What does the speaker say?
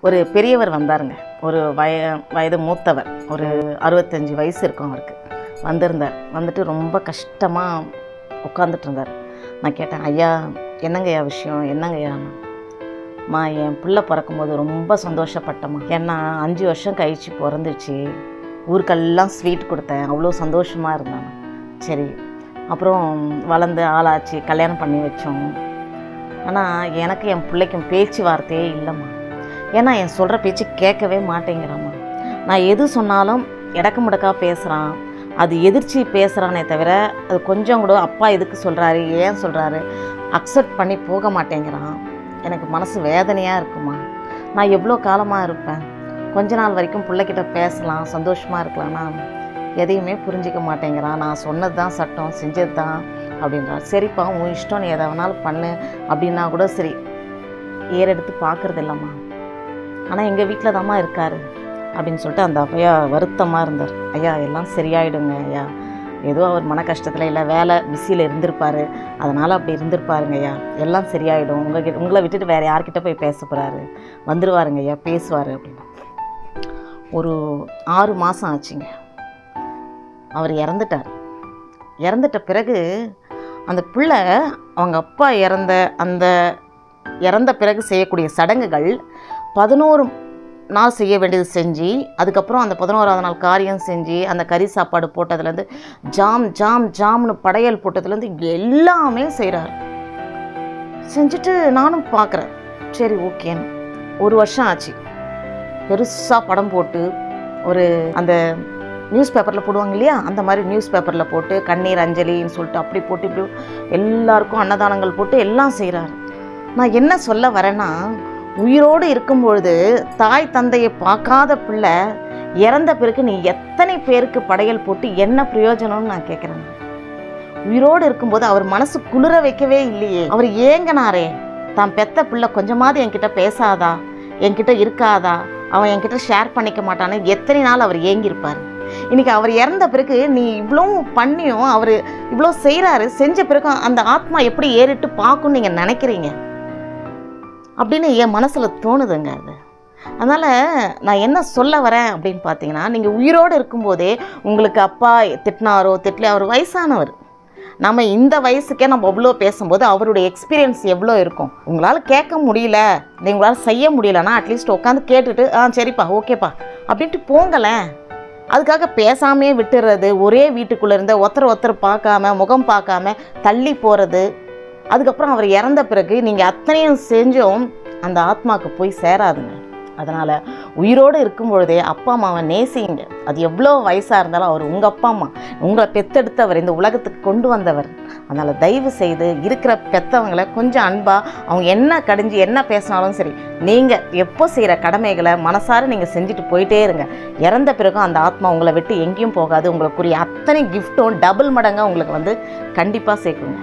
ஒரு பெரியவர் வந்தாருங்க. ஒரு வய வயது மூத்தவர். ஒரு அறுபத்தஞ்சி வயசு இருக்கும் அவருக்கு. வந்திருந்தார். வந்துட்டு ரொம்ப கஷ்டமாக உட்காந்துட்டு இருந்தார் நான் கேட்டேன் ஐயா என்னங்கய்யா விஷயம்? என்னங்கய்யா? மா என் பிள்ளை பிறக்கும்போது ரொம்ப சந்தோஷப்பட்டம்மா. ஏன்னா அஞ்சு வருஷம் கழிச்சு பிறந்துச்சு. ஊருக்கெல்லாம் ஸ்வீட் கொடுத்தேன். அவ்வளோ சந்தோஷமாக இருந்தான். சரி. அப்புறம் வளர்ந்து ஆளாச்சு. கல்யாணம் பண்ணி வச்சோம். ஆனால் எனக்கு என் பிள்ளைக்கும் பேச்சு வார்த்தையே இல்லைம்மா. ஏன்னா என் சொல்கிற பேச்சு கேட்கவே மாட்டேங்கிறாம்மா. நான் எது சொன்னாலும் இடக்கு முடக்கா பேசுகிறான் அது எதிர்ச்சி பேசுகிறானே தவிர அது கொஞ்சம் கூட அப்பா எதுக்கு சொல்கிறாரு ஏன் சொல்கிறாரு அக்செப்ட் பண்ணி போக மாட்டேங்கிறான். எனக்கு மனசு வேதனையாக இருக்குமா? நான் எவ்வளோ காலமாக இருப்பேன்? கொஞ்ச நாள் வரைக்கும் பிள்ளைக்கிட்ட பேசலாம் சந்தோஷமாக இருக்கலாம்னா எதையுமே புரிஞ்சிக்க மாட்டேங்கிறான். நான் சொன்னது தான் சட்டம் செஞ்சது தான் அப்படின்றான். சரிப்பா உன் இஷ்டம் நீ எதை வேணாலும் பண்ணு அப்படின்னா கூட சரி. ஏறெடுத்து பார்க்குறது இல்லைம்மா ஆனால் எங்கள் வீட்டில் தாம்மா இருக்கார் அப்படின்னு சொல்லிட்டு அந்த ஐயா வருத்தமாக இருந்தார். ஐயா எல்லாம் சரியாயிடுங்க ஐயா. ஏதோ அவர் மன கஷ்டத்தில் இல்லை வேலை பிஸியில் இருந்திருப்பார். அதனால் அப்படி இருந்திருப்பாருங்க ஐயா. எல்லாம் சரியாயிடும். உங்கள் கிட்ட உங்களை விட்டுட்டு வேறு யார்கிட்ட போய் பேச போகிறாரு வந்துடுவாருங்க ஐயா. பேசுவார் அப்படின்னு. ஒரு ஆறு மாதம் ஆச்சுங்க. அவர் இறந்துட்டார். இறந்துட்ட பிறகு அந்த பிள்ளை அவங்க அப்பா இறந்த அந்த இறந்த பிறகு செய்யக்கூடிய சடங்குகள் பதினோரு நாள் செய்ய வேண்டியது செஞ்சு அதுக்கப்புறம் அந்த பதினோராவது நாள் காரியம் செஞ்சு அந்த கறி சாப்பாடு போட்டதுலேருந்து ஜாம் ஜாம் ஜாம்னு படையல் போட்டதுலேருந்து எல்லாமே செய்கிறார் செஞ்சுட்டு நானும் பார்க்குறேன் சரி ஓகேன்னு ஒரு வருஷம் ஆச்சு. பெருசாக படம் போட்டு ஒரு அந்த நியூஸ் பேப்பரில் போடுவாங்க இல்லையா? அந்த மாதிரி நியூஸ் பேப்பரில் போட்டு கண்ணீர் அஞ்சலின்னு சொல்லிட்டு அப்படி போட்டு இப்படி எல்லாருக்கும் அன்னதானங்கள் போட்டு எல்லாம் செய்கிறாரு நான் என்ன சொல்ல வரேன்னா உயிரோடு இருக்கும்பொழுது தாய் தந்தையை பார்க்காத பிள்ளை இறந்த பிறகு நீ எத்தனை பேருக்கு படையல் போட்டு என்ன பிரயோஜனம்னு நான் கேட்குறேன் உயிரோடு இருக்கும்போது அவர் மனசு குளிர வைக்கவே இல்லையே. அவர் ஏங்கினாரே. தான் பெத்த பிள்ளை கொஞ்சமாவது என்கிட்ட பேசாதா? என்கிட்ட இருக்காதா? அவன் என்கிட்ட ஷேர் பண்ணிக்க மாட்டான்னு எத்தனை நாள் அவர் ஏங்கியிருப்பார். இன்னைக்கு அவர் இறந்த பிறகு நீ இவ்வளோ பண்ணியும் அவர் இவ்வளோ செய்கிறாரு செஞ்ச பிறகு அந்த ஆத்மா எப்படி ஏறிட்டு பார்க்கும்னு நீங்கள் நினைக்கிறீங்க? அப்படின்னு என் மனசில் தோணுதுங்க அது. அதனால் நான் என்ன சொல்ல வரேன் அப்படின்னு பார்த்தீங்கன்னா நீங்கள் உயிரோடு இருக்கும்போதே உங்களுக்கு அப்பா திட்டினாரோ திட்டலையோ அவர் வயசானவர். நம்ம இந்த வயசுக்கே நம்ம அவ்வளோ பேசும்போது அவருடைய எக்ஸ்பீரியன்ஸ் எவ்வளோ இருக்கும்? உங்களால் கேட்க முடியல. நீ உங்களால் செய்ய முடியலன்னா அட்லீஸ்ட் உட்காந்து கேட்டுட்டு ஆ சரிப்பா ஓகேப்பா அப்படின்ட்டு போங்களேன். அதுக்காக பேசாமையே விட்டுறது ஒரே வீட்டுக்குள்ளே இருந்த ஒருத்தர் ஒருத்தர் பார்க்காம முகம் பார்க்காம தள்ளி போகிறது அதுக்கப்புறம் அவர் இறந்த பிறகு நீங்கள் அத்தனையும் செஞ்சும் அந்த ஆத்மாவுக்கு போய் சேராதுங்க. அதனால் உயிரோடு இருக்கும் பொழுதே அப்பா அம்மாவை நேசிங்க அது எவ்வளோ வயசாக இருந்தாலும் அவர் உங்கள் அப்பா அம்மா உங்களை பெத்தெடுத்தவர் இந்த உலகத்துக்கு கொண்டு வந்தவர். அதனால் தயவு செய்து இருக்கிற பெத்தவங்களை கொஞ்சம் அன்பாக அவங்க என்ன கடிஞ்சு என்ன பேசினாலும் சரி நீங்கள் எப்போ செய்கிற கடமைகளை மனசார நீங்கள் செஞ்சுட்டு போயிட்டே இருங்க. இறந்த பிறகும் அந்த ஆத்மா உங்களை விட்டு எங்கேயும் போகாது. உங்களுக்குரிய அத்தனை கிஃப்ட்டும் டபுள் மடங்காக உங்களுக்கு வந்து கண்டிப்பாக சேர்க்குங்க.